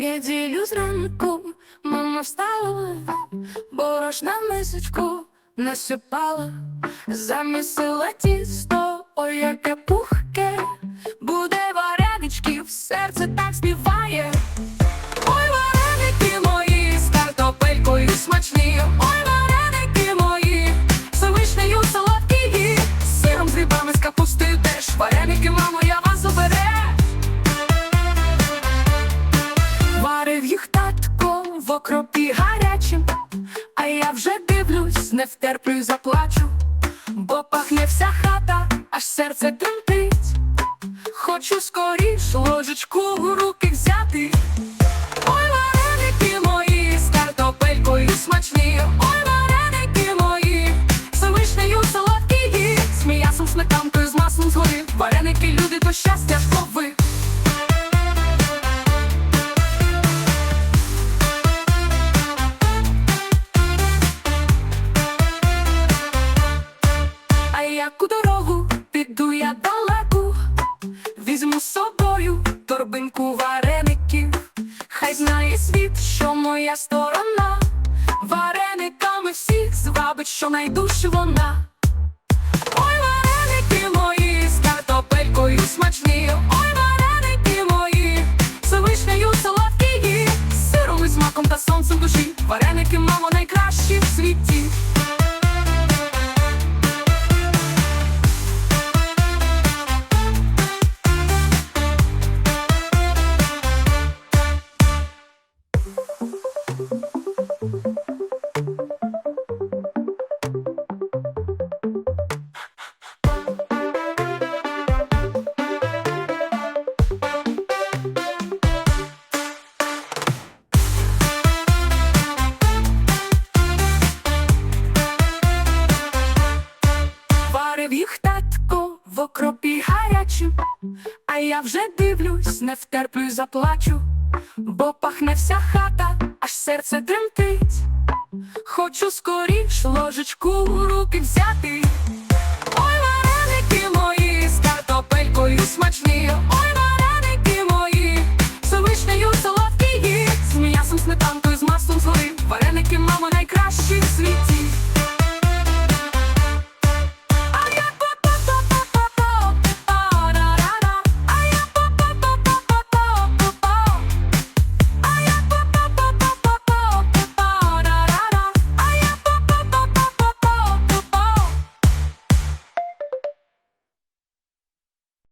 Неділю зранку мама встала, борошна в мисочку насипала, замісила тісто, ой, яке пухке, буде вареничків, серце так співає. Не втерплю й заплачу, бо пахне вся хата, аж серце тремтить. Хочу скоріш ложечку в руки взяти. Ой, вареники мої з картопелькою смачні, ой, вареники мої, з вишнею солодкі, з м'ясом, сметанкою, з маслом згори. Вареники, люди, то щастя ви. А як у дорогу піду я далеку, візьму з собою торбинку вареників. Хай знає світ, що моя сторона, варениками всіх звабить, що найдужче вона. Ой, вареники мої з картопелькою смачні, ой, вареники мої, з вишнею солодкі, з сиром і з та сонцем душі. Вареники, мамо, найкращі в світі. Варив їх татко в окропі гарячим, а я вже дивлюсь, не втерплю й заплачу, бо пахне вся хата, аж серце тремтить. Хочу скоріш ложечку у руки взяти.